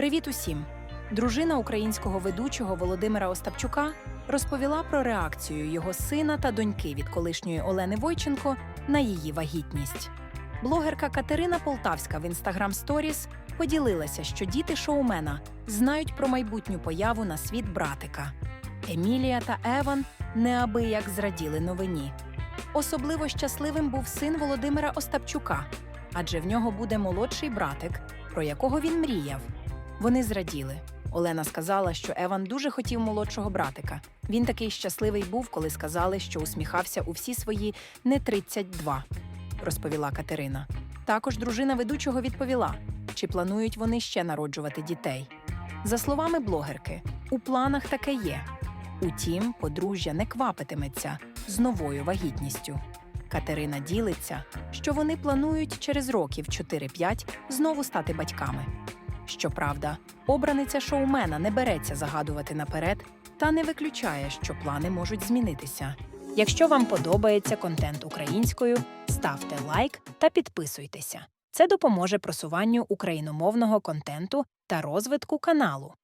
Привіт усім! Дружина українського ведучого Володимира Остапчука розповіла про реакцію його сина та доньки від колишньої Олени Войченко на її вагітність. Блогерка Катерина Полтавська в Instagram Stories поділилася, що діти шоумена знають про майбутню появу на світ братика. Емілія та Еван неабияк зраділи новині. Особливо щасливим був син Володимира Остапчука, адже в нього буде молодший братик, про якого він мріяв. Вони зраділи. Олена сказала, що Еван дуже хотів молодшого братика. Він такий щасливий був, коли сказали, що усміхався у всі свої не 32, розповіла Катерина. Також дружина ведучого відповіла, чи планують вони ще народжувати дітей. За словами блогерки, у планах таке є. Утім, подружжя не квапитиметься з новою вагітністю. Катерина ділиться, що вони планують через років 4-5 знову стати батьками. Щоправда, обраниця шоумена не береться загадувати наперед та не виключає, що плани можуть змінитися. Якщо вам подобається контент українською, ставте лайк та підписуйтеся. Це допоможе просуванню україномовного контенту та розвитку каналу.